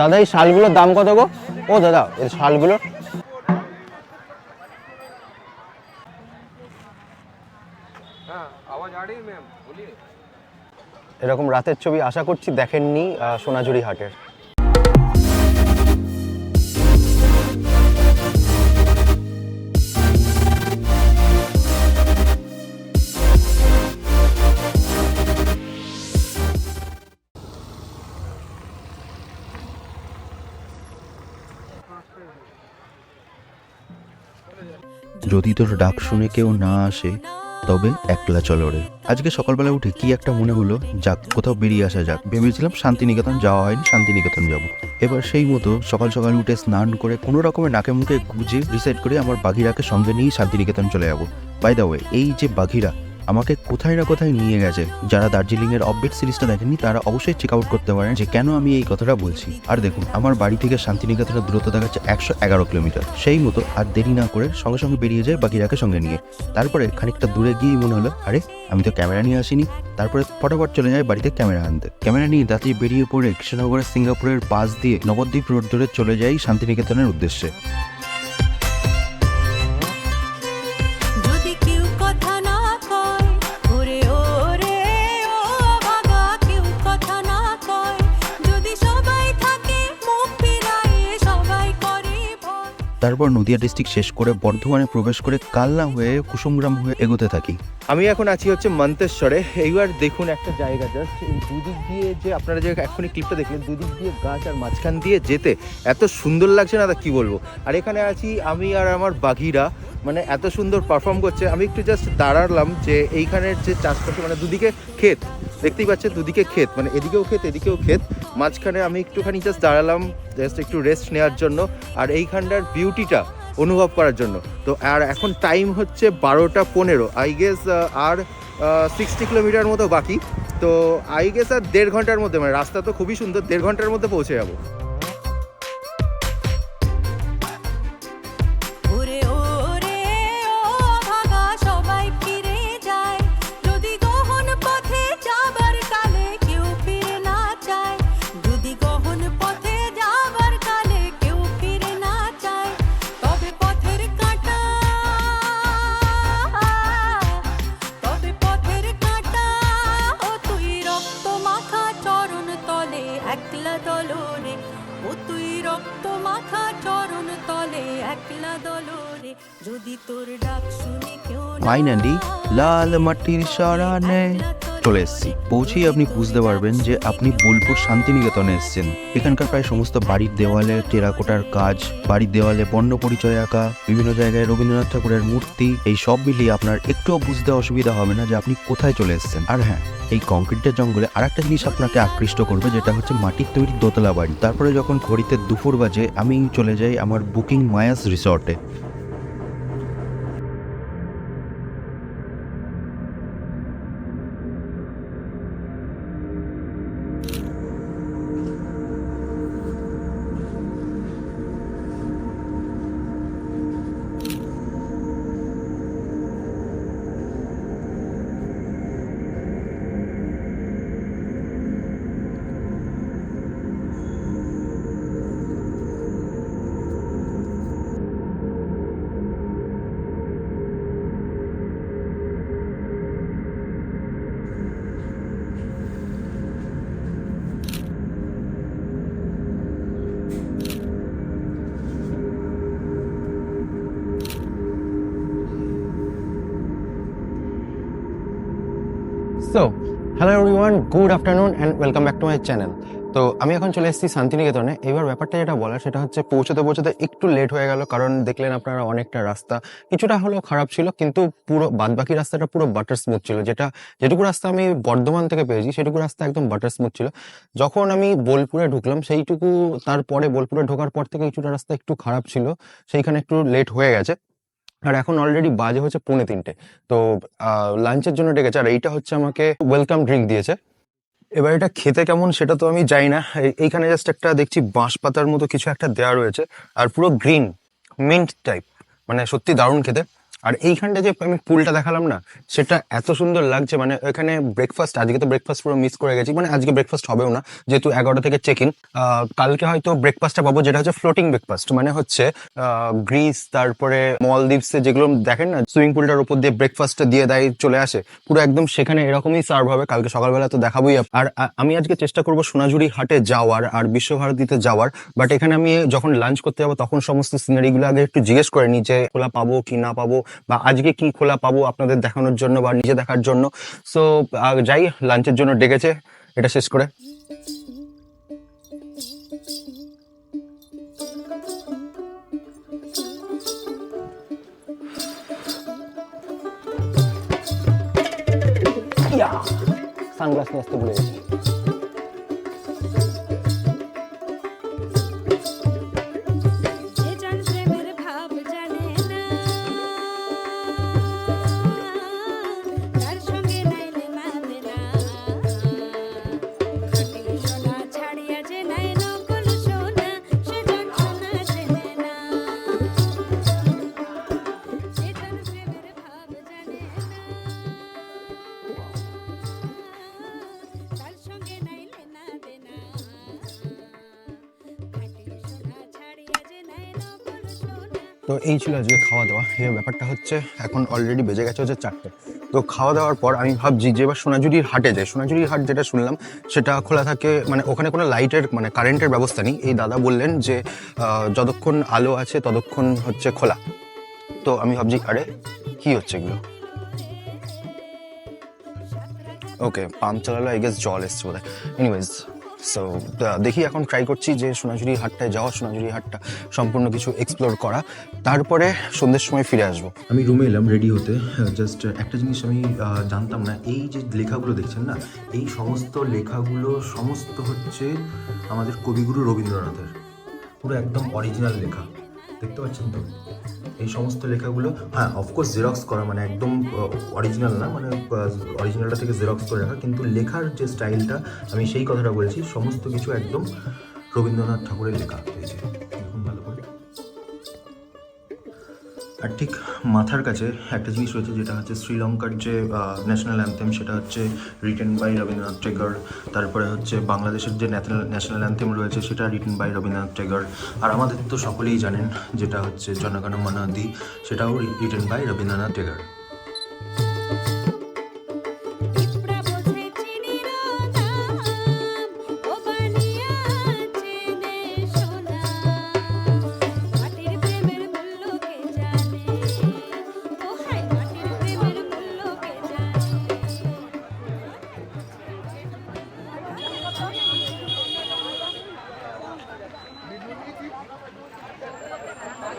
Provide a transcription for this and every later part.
দাদা এই শালগুলোর দাম কত গো? ও দাদা এই শালগুলোর এরকম রাতের ছবি আশা করছি দেখেননি সোনাঝুরি হাটের। যদি তোর ডাক শুনে কেউ না আসে, তবে একলা চলো রে। আজকে সকালবেলা উঠে কি একটা মনে হলো, যাক, কোথাও বেরিয়ে আসা যাক। ভেবেছিলাম শান্তিনিকেতন যাওয়া হয়নি, শান্তিনিকেতন যাব। এবার সেই মতো সকাল সকাল উঠে স্নান করে কোনো রকমের নাকে মুখে গুজে ডিসাইড করে আমার বাঘিরাকে সঙ্গে নিয়েই শান্তিনিকেতন চলে যাব। বাই দা ওয়ে এই যে বাঘিরা আমাকে কোথায় না কোথায় নিয়ে গেছে। যারা দার্জিলিং এর অপডেট সিরিজটা দেখেননি, তারা অবশ্যই চেক আউট করতে পারেন যে কেন আমি এই কথাটা বলছি। আর দেখুন, আমার বাড়ি থেকে শান্তিনিকেতনের দূরত্ব দেখাচ্ছে একশো এগারো কিলোমিটার। সেই মতো আর দেরি না করে সঙ্গে সঙ্গে বেরিয়ে যায় বাকিরাকে সঙ্গে নিয়ে। তারপরে খানিকটা দূরে গিয়েই মনে হলো, আরে, আমি তো ক্যামেরা নিয়ে আসিনি। তারপরে ফটাফট চলে যায় বাড়িতে ক্যামেরা আনতে। ক্যামেরা নিয়ে দাঁতিয়ে বেরিয়ে পড়ে কৃষ্ণনগরের সিঙ্গাপুরের পাশ দিয়ে নবদ্বীপ রোড ধরে চলে যাই শান্তিনিকেতনের উদ্দেশ্যে। তারপর নদিয়া ডিস্ট্রিক্ট শেষ করে বর্ধমানে প্রবেশ করে কাল্লা হয়ে কুসুমগ্রাম হয়ে এগোতে থাকি। আমি এখন আছি হচ্ছে মন্তেশ্বরে। এইবার দেখুন একটা জায়গা জাস্ট দুদিক দিয়ে যে আপনারা যে এখনই ক্লিপটা দেখলেন, দুদিক দিয়ে গাছ আর মাঝখান দিয়ে যেতে এত সুন্দর লাগছে না তা কি বলব? আর এখানে আছি আমি আর আমার বাঘিরা মানে এত সুন্দর পারফর্ম করছে। আমি একটু জাস্ট দাঁড়ালাম যে এইখানের যে চাষবাস মানে দুদিকে ক্ষেত, দেখতেই পাচ্ছেন দুদিকে ক্ষেত মানে এদিকেও ক্ষেত এদিকেও ক্ষেত। মাঝখানে আমি একটুখানি জাস্ট দাঁড়ালাম জাস্ট একটু রেস্ট নেওয়ার জন্য আর এইখানটার বিউটিটা অনুভব করার জন্য। তো আর এখন টাইম হচ্ছে বারোটা পনেরো। আই গেস আর সিক্সটি কিলোমিটার মতো বাকি। তো আই গেস আর দেড় ঘণ্টার মধ্যে মানে রাস্তা তো খুবই সুন্দর, দেড় ঘণ্টার মধ্যে পৌঁছে যাব। ফাইনালি লাল মাটির সরানে চলে এসেছি। পৌঁছেই আপনি বুঝতে পারবেন যে আপনি বোলপুর শান্তিনিকেতনে এসেছেন। এখানকার প্রায় সমস্ত বাড়ির দেওয়ালে টেরাকোটার কাজ, বাড়ির দেওয়ালে বর্ণ পরিচয় আঁকা, বিভিন্ন জায়গায় রবীন্দ্রনাথ ঠাকুরের মূর্তি, এই সব মিলিয়ে আপনার একটুও বুঝতে অসুবিধা হবে না যে আপনি কোথায় চলে এসেছেন। আর হ্যাঁ এই কংক্রিটের জঙ্গলে আরেকটা জিনিস আপনাকে আকৃষ্ট করবে, যেটা হচ্ছে মাটির তৈরি দোতলা বাড়ি। তারপরে যখন ঘড়িতে দুপুর বাজে আমি চলে যাই আমার বুকিং মায়াস রিসর্টে। So hello everyone good afternoon and welcome back to my channel তো আমি এখন চলে এসেছি শান্তিনিকেতনে। এবার ব্যাপারটা যেটা বলার সেটা হচ্ছে পৌঁছতে পৌঁছতে একটু লেট হয়ে গেল কারণ দেখলেন আপনারা অনেকটা রাস্তা। কিছুটা হলেও খারাপ ছিল কিন্তু পুরো বাদবাকি রাস্তাটা পুরো বাটার স্মুথ ছিল। যেটা, যেটুকু রাস্তা আমি বর্ধমান থেকে পেয়েছি সেটুকু রাস্তা একদম বাটার স্মুথ ছিল। যখন আমি বোলপুরে ঢুকলাম সেইটুকু তারপরে বোলপুরে ঢোকার পর থেকে কিছুটা রাস্তা একটু খারাপ ছিল। সেইখানে একটু লেট হয়ে গেছে। আর এখন অলরেডি বাজে হচ্ছে পৌনে তিনটে। তো লাঞ্চের জন্য ডেকেছে আর এইটা হচ্ছে আমাকে ওয়েলকাম ড্রিঙ্ক দিয়েছে। এবার এটা খেতে কেমন সেটা তো আমি যাই না। এইখানে জাস্ট একটা দেখছি বাঁশ পাতার মতো কিছু একটা দেওয়া রয়েছে, আর পুরো গ্রিন মিন্ট টাইপ মানে সত্যি দারুণ খেতে। আর এইখানটা যে আমি পুলটা দেখালাম না, সেটা এত সুন্দর লাগছে মানে এখানে ব্রেকফাস্ট আজকে তো ব্রেকফাস্ট পুরো মিস করে গেছি মানে আজকে ব্রেকফাস্ট হবেও না, যেহেতু এগারোটা থেকে চেক ইন কালকে হয়তো ব্রেকফাস্টটা পাবো, যেটা হচ্ছে ফ্লোটিং ব্রেকফাস্ট মানে হচ্ছে গ্রিস তারপরে মলদ্বীপসে যেগুলো দেখেন না সুইমিং পুলটার উপর দিয়ে ব্রেকফাস্ট দিয়ে দেয়, চলে আসে, পুরো একদম সেখানে এরকমই সার্ভ হবে, কালকে সকালবেলা তো দেখাবোই আর আমি আজকে চেষ্টা করব সোনাঝুরি হাটে যাওয়ার আর বিশ্বভারতীতে যাওয়ার বাট এখানে আমি যখন লাঞ্চ করতে যাব, তখন সমস্ত সিনারিগুলো আগে একটু জিজ্ঞেস করে নিই যে খোলা পাবো কি না পাবো বা আজকে কি খোলা পাবো আপনাদের দেখানোর জন্য বা নিজে দেখার জন্য। সো যাই লাঞ্চের জন্য ডেকেছে। এটা শেষ করে। সানগ্লাস নিয়ে আসতে ভুলে গেছি। এই ছিল আজকে খাওয়া দাওয়া। এই ব্যাপারটা হচ্ছে এখন অলরেডি বেজে গেছে হচ্ছে চারটে। তো খাওয়া দাওয়ার পর আমি ভাবছি যে এবার সোনাঝুরির হাটে যাই। সোনাঝুরির হাট যেটা শুনলাম, সেটা খোলা থাকে মানে ওখানে কোনো লাইটের মানে কারেন্টের ব্যবস্থা নেই। এই দাদা বললেন যে যতক্ষণ আলো আছে ততক্ষণ হচ্ছে খোলা। তো আমি ভাবছি, আরে, কি হচ্ছে এগুলো? ওকে পাম্প চালালো আই গেস জল এসছে বোধ হয় এনিওয়েজ সো দেখি এখন ট্রাই করছি যে সোনাঝুরি হাটটায় যাওয়া, সোনাঝুরি হাটটা সম্পূর্ণ কিছু এক্সপ্লোর করা। তারপরে সন্ধ্যের সময় ফিরে আসব। আমি রুমে এলাম রেডি হতে। জাস্ট একটা জিনিস আমি জানতাম না। এই যে লেখাগুলো দেখছেন না? এই সমস্ত লেখাগুলো সমস্ত হচ্ছে আমাদের কবিগুরু রবীন্দ্রনাথের। পুরো একদম অরিজিনাল লেখা। দেখতে পাচ্ছেন তো? এই সমস্ত লেখাগুলো হ্যাঁ অফকোর্স জেরক্স করা মানে একদম অরিজিনাল না মানে অরিজিনালটা থেকে জেরক্স করে রাখা, কিন্তু লেখার যে স্টাইলটা আমি সেই কথাটা বলছি, সমস্ত কিছু একদম রবীন্দ্রনাথ ঠাকুরের লেখা এই আর ঠিক মাথার কাছে একটা জিনিস রয়েছে যেটা হচ্ছে শ্রীলঙ্কার যে ন্যাশনাল অ্যান্থেম সেটা হচ্ছে রিটেন বাই রবীন্দ্রনাথ টেগর। তারপরে হচ্ছে বাংলাদেশের যে ন্যাশনাল ন্যাশনাল অ্যান্থেম রয়েছে, সেটা রিটেন বাই রবীন্দ্রনাথ টেগর। আর আমাদের তো সকলেই জানেন যেটা হচ্ছে জনগণ মনাদি সেটাও রিটেন বাই রবীন্দ্রনাথ টেগর।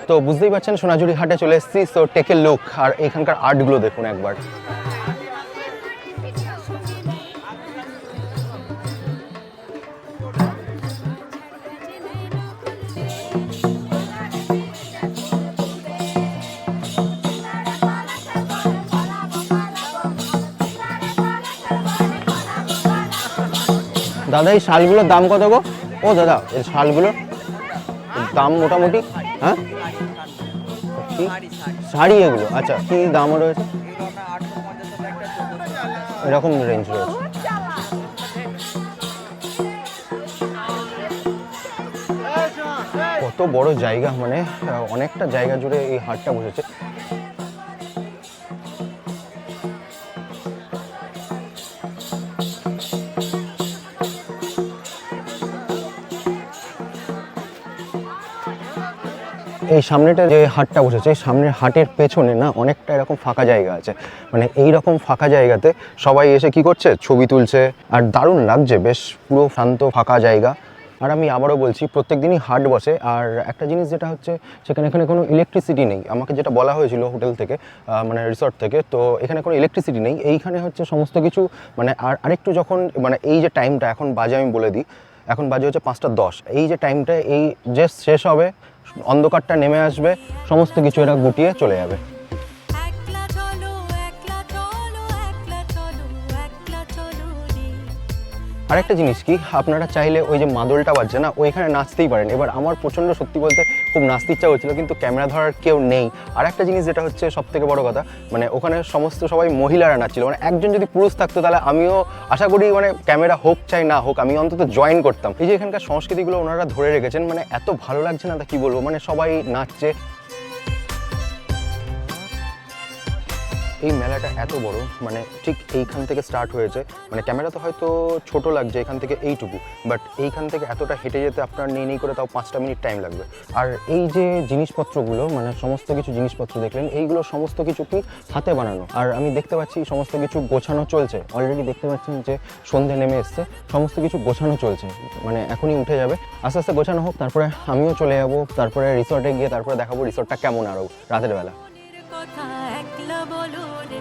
তো বুঝতেই পারছেন, সোনাঝুরি হাটে চলে এসেছি। সো টেকে লুক আর এখানকার আর্টগুলো দেখুন একবার। দাদা, এই শালগুলোর দাম কত গো? ও দাদা, এই শালগুলোর দাম মোটামুটি হ্যাঁ? শাড়ি এগুলো? আচ্ছা কি দামও রয়েছে? এরকম রেঞ্জ রয়েছে। কত বড় জায়গা মানে অনেকটা জায়গা জুড়ে এই হাটটা বসেছে। এই সামনেটা যে হাটটা বসেছে, এই সামনের হাটের পেছনে না অনেকটা এরকম ফাঁকা জায়গা আছে। মানে এই রকম ফাঁকা জায়গাতে সবাই এসে কি করছে? ছবি তুলছে। আর দারুণ লাগছে, বেশ পুরো শান্ত, ফাঁকা জায়গা। আর আমি আবারও বলছি প্রত্যেক দিনই হাট বসে। আর একটা জিনিস যেটা হচ্ছে, সেখানে এখানে কোনো ইলেকট্রিসিটি নেই। আমাকে যেটা বলা হয়েছিল হোটেল থেকে মানে রিসর্ট থেকে, তো এখানে কোনো ইলেকট্রিসিটি নেই। এইখানে হচ্ছে সমস্ত কিছু মানে আর আরেকটু যখন মানে এই যে টাইমটা এখন বাজে আমি বলে দিই, এখন বাজে হচ্ছে পাঁচটা দশ। এই যে টাইমটা এই যে শেষ হবে অন্ধকারটা নেমে আসবে সমস্ত কিছু এরা গুটিয়ে চলে যাবে। চলো একলা চলো একলা চলো একলা চলো রে আর একটা জিনিস কি, আপনারা চাইলে ওই যে মাদলটা বাজছে না, ওইখানে নাচতেই পারেন। এবার আমার প্রচণ্ড সত্যি বলতে খুব নাচতে ইচ্ছা হচ্ছিল কিন্তু ক্যামেরা ধরার কেউ নেই। আর একটা জিনিস যেটা হচ্ছে সব থেকে বড় কথা মানে ওখানে সমস্ত সবাই মহিলারা নাচছিল। মানে একজন যদি পুরুষ থাকতো, তাহলে আমিও আশা করি মানে ক্যামেরা হোক চাই না হোক, আমি অন্তত জয়েন করতাম। এই যে এখানকার সংস্কৃতিগুলো ওনারা ধরে রেখেছেন মানে এত ভালো লাগছে না তা কি বলব? মানে সবাই নাচছে এই মেলাটা এত বড় মানে ঠিক এইখান থেকে স্টার্ট হয়েছে। মানে ক্যামেরা তো হয়তো ছোট লাগছে এখান থেকে এইটুকু বাট এইখান থেকে এতটা হেঁটে যেতে আপনার নেই নেই করে তাও পাঁচটা মিনিট টাইম লাগবে। আর এই যে জিনিসপত্রগুলো মানে সমস্ত কিছু জিনিসপত্র দেখলেন, এইগুলো সমস্ত কিছু কি হাতে বানানো? আর আমি দেখতে পাচ্ছি সমস্ত কিছু গোছানো চলছে। অলরেডি দেখতে পাচ্ছেন যে সন্ধে নেমে এসছে, সমস্ত কিছু গোছানো চলছে। মানে এখনই উঠে যাবে। আস্তে আস্তে গোছানো হোক, তারপরে আমিও চলে যাব, তারপরে রিসর্টে গিয়ে তারপরে দেখাবো রিসর্টটা কেমন আরও রাতের বেলা। একলা বলো রে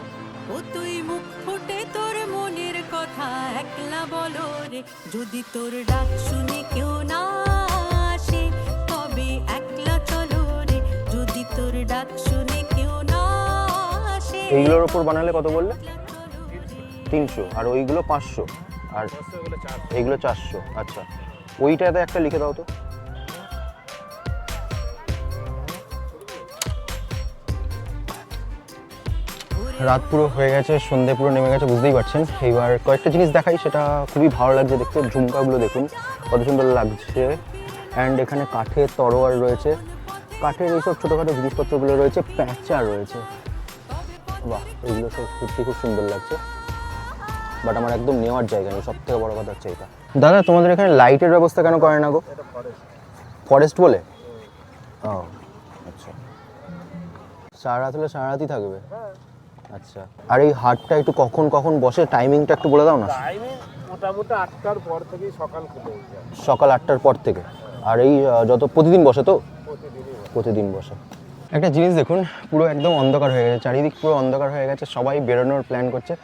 ও তুই মুখ ফুটে তোর মনের কথা একলা বলো রে। যদি তোর ডাক শুনে কেউ না আসে তবে একলা চলো রে। যদি তোর ডাক শুনে কেউ না আসে এইগুলোর ওপর বানালে কত বললে? তিনশো আর ওইগুলো পাঁচশো আর এইগুলো চারশো আচ্ছা। ওইটাতে একটা লিখে দাও তো। রাত পুরো হয়ে গেছে সন্ধে পুরো নেমে গেছে বুঝতেই পারছেন। এইবার কয়েকটা জিনিস দেখাই সেটা খুবই ভালো লাগছে দেখতে। ঝুমকাগুলো দেখুন কত সুন্দর লাগছে। অ্যান্ড এখানে কাঠের তরোয়ার রয়েছে। কাঠের এইসব ছোটোখাটো জিনিসপত্রগুলো রয়েছে প্যাঁচা রয়েছে। বাহ এগুলো সব সত্যি খুব সুন্দর লাগছে। বাট আমার একদম নেওয়ার জায়গা নেই সব থেকে বড় কথা হচ্ছে এটা। দাদা তোমাদের এখানে লাইটের ব্যবস্থা কেন করে না গো? ফরেস্ট বলে? ও আচ্ছা। সারা রাত হলে সারা রাতই থাকবে? আচ্ছা। আর এই হাটটা একটু কখন কখন বসে? টাইমিংটা একটু বলে দাও না। টাইমিং মোটামুটি আটটার পর থেকে সকাল খুলে যায়। সকাল আটটার পর থেকে। আর এই যত প্রতিদিন বসে তো? প্রতিদিন বসে। একটা জিনিস দেখুন পুরো একদম অন্ধকার হয়ে গেছে। চারিদিক পুরো অন্ধকার হয়ে গেছে। সবাই বেরোনোর প্ল্যান করছে।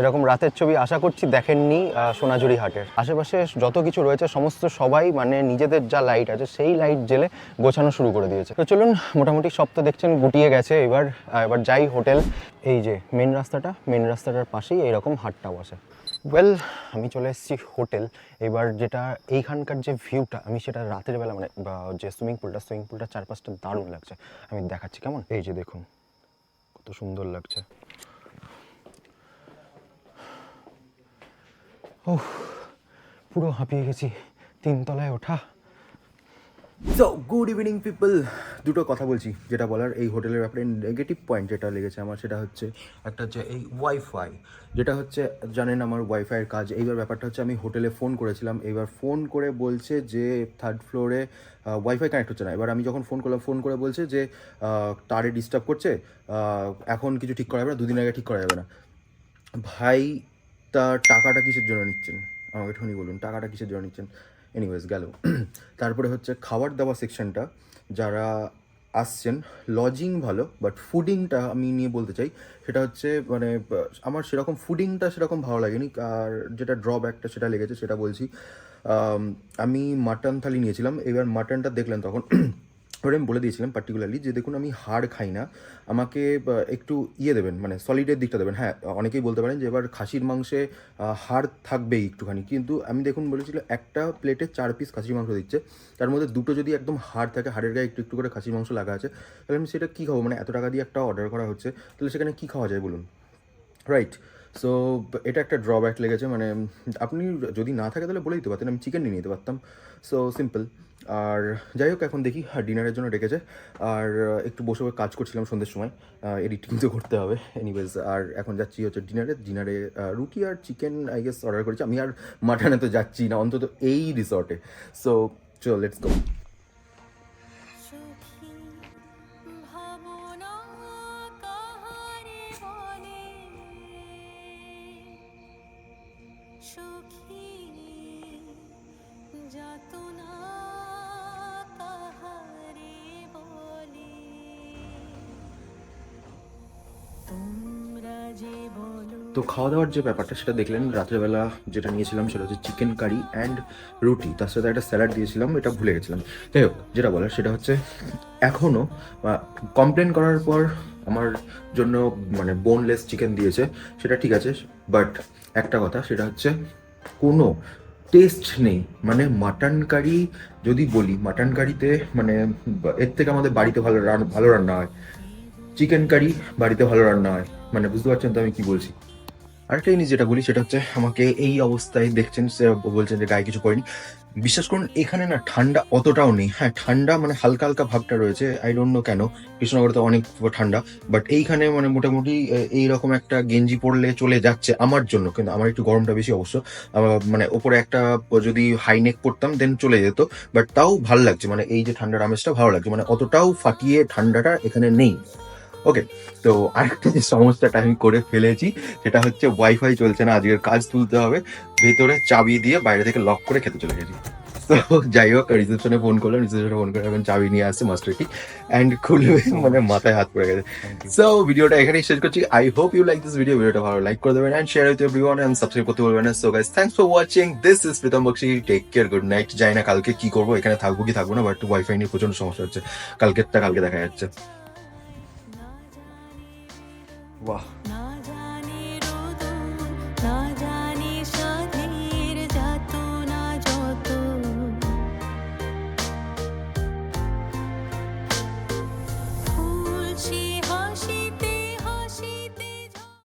এরকম রাতের ছবি আশা করছি দেখেননি সোনাঝুরি হাটের। আশেপাশে যত কিছু রয়েছে, সমস্ত সবাই মানে নিজেদের যা লাইট আছে, সেই লাইট জেলে গোছানো শুরু করে দিয়েছে। তো চলুন, মোটামুটি সব তো দেখছেন, গুটিয়ে গেছে এবার এবার যাই হোটেল। এই যে মেন রাস্তাটা মেন রাস্তাটার পাশেই এইরকম হাটটাও বসে ওয়েল আমি চলে এসেছি হোটেল। এবার যেটা এইখানকার যে ভিউটা আমি সেটা রাতের বেলা মানে যে সুইমিং পুলটা সুইমিং পুলটা চারপাশটা দারুণ লাগছে। আমি দেখাচ্ছি কেমন? এই যে দেখুন, কত সুন্দর লাগছে। ওহ, পুরো হাঁপিয়ে গেছি। তিনতলায় ওঠা। সো গুড ইভিনিং পিপল দুটো কথা বলছি, যেটা বলার এই হোটেলের ব্যাপারে নেগেটিভ পয়েন্ট যেটা লেগেছে আমার, সেটা হচ্ছে একটা হচ্ছে এই ওয়াইফাই যেটা হচ্ছে জানেন আমার ওয়াইফাইয়ের কাজ। এইবার ব্যাপারটা হচ্ছে আমি হোটেলে ফোন করেছিলাম। এবার ফোন করে বলছে যে থার্ড ফ্লোরে ওয়াইফাই কানেক্ট হচ্ছে না। এবার আমি যখন ফোন করলাম ফোন করে বলছে যে তারে ডিস্টার্ব করছে এখন কিছু ঠিক করা যাবে না, দুদিন আগে ঠিক করা যাবে না। ভাই তার টাকাটা কিসের জন্য নিচ্ছেন? আমাকে একটুখানি বলুন, টাকাটা কিসের জন্য নিচ্ছেন? এনিওয়েজ গেল। তারপরে হচ্ছে খাবার দাবার সেকশনটা যারা আসছেন লজিং ভালো বাট ফুডিংটা আমি নিয়ে বলতে চাই, সেটা হচ্ছে মানে আমার সেরকম ফুডিংটা সেরকম ভালো লাগেনি, আর যেটা ড্রব্যাকটা সেটা লেগেছে, সেটা বলছি। আমি মাটন থালি নিয়েছিলাম, এবার মাটনটা দেখলেন তখন। ওটা আমি বলে দিয়েছিলাম পার্টিকুলারলি যে দেখুন আমি হাড় খাই না, আমাকে একটু ইয়ে দেবেন মানে সলিডের দিকটা দেবেন। হ্যাঁ অনেকেই বলতে পারেন যে এবার খাসির মাংসে হাড় থাকবেই একটুখানি। কিন্তু আমি দেখুন বলেছিল একটা প্লেটে চার পিস খাসির মাংস দিচ্ছে, তার মধ্যে দুটো যদি একদম হাড় থাকে, হাড়ের গায়ে একটু একটু করে খাসির মাংস লাগা আছে, তাহলে আমি সেটা কী খাব? মানে এত টাকা দিয়ে একটা অর্ডার করা হচ্ছে, তাহলে সেখানে কী খাওয়া যায় বলুন? রাইট সো এটা একটা ড্রব্যাক লেগেছে মানে আপনি যদি না থাকে তাহলে বলে দিতে পারতেন, আমি চিকেন নিয়ে নিতে পারতাম। সো সিম্পল আর যাই হোক, এখন দেখি ডিনারের জন্য ডেকেছে। আর একটু বসে বসে কাজ করছিলাম সন্ধ্যের সময়। এডিটিং তো করতে হবে এনিওয়েজ আর এখন যাচ্ছি হচ্ছে ডিনারে ডিনারে রুটি আর চিকেন আই গেস অর্ডার করেছি। আমি আর মাটনে তো যাচ্ছি না, অন্তত এই রিসর্টে সো চল লেটস গো তোমরা যে বলো তো খাওয়া দাওয়ার যে ব্যাপারটা সেটা দেখলেন রাত্রেবেলা যেটা নিয়েছিলাম সেটা হচ্ছে চিকেন কারি অ্যান্ড রুটি তার সাথে একটা স্যালাড দিয়েছিলাম, এটা ভুলে গেছিলাম। যাই হোক, যেটা বলার সেটা হচ্ছে এখনও কমপ্লেন করার পর আমার জন্য মানে বোনলেস চিকেন দিয়েছে, সেটা ঠিক আছে বাট একটা কথা, সেটা হচ্ছে কোনো টেস্ট নেই। মানে মাটন কারি যদি বলি মাটন কারিতে মানে এর থেকে আমাদের বাড়িতে ভালো রান, ভালো রান্না হয়। চিকেন কারি বাড়িতে ভালো রান্না হয়। মানে বুঝতে পারছেন তো আমি কি বলছি? আরেকটা জিনিস যেটা বলি, সেটা হচ্ছে আমাকে এই অবস্থায় দেখছেন, সে বলছেন যে গায়ে কিছু করেনি। বিশ্বাস করুন, এখানে না ঠান্ডা অতটাও নেই। হ্যাঁ ঠান্ডা মানে হালকা হালকা ভাবটা রয়েছে আই ডোন্ট নো কেন। কৃষ্ণনগরে তো অনেক ঠান্ডা বাট এইখানে মানে মোটামুটি এইরকম একটা গেঞ্জি পরলে চলে যাচ্ছে আমার জন্য, কিন্তু আমার একটু গরমটা বেশি অবশ্য। মানে ওপরে একটা, যদি হাই নেক পরতাম দেন চলে যেত বাট তাও ভালো লাগছে। মানে এই যে ঠান্ডার আমেজটা ভালো লাগছে। মানে অতটাও ফাটিয়ে ঠান্ডাটা এখানে নেই। ওকে তো আরেকটা যে সমস্যাটা আমি করে ফেলেছি সেটা হচ্ছে ওয়াইফাই চলছে না আজকের কাজ তুলতে হবে। ভেতরে চাবি দিয়ে বাইরে থেকে লক করে খেতে চলে গেছি। তো যাই হোক রিসেপশনে ফোন করলাম রিসেপশনে ফোন করে এখন চাবি নিয়ে আসছে মাস্টার কি অ্যান্ড খুলবে মানে মাথায় হাত পড়ে গেছে। সো ভিডিওটা এখানেই শেষ করছি। I hope you like this video ভিডিওটা ভালো লাইক করে দেবেন and share with everyone and subscribe করতে বলবেন না। So guys thanks for watching this is Pritam Bakshi. Take care good night যাই না কালকে কি করব এখানে থাকব কি থাকব না বাট ওয়াইফাই নিয়ে প্রচণ্ড সমস্যা হচ্ছে। কালকেরটা কালকে দেখা যাচ্ছে। বাহ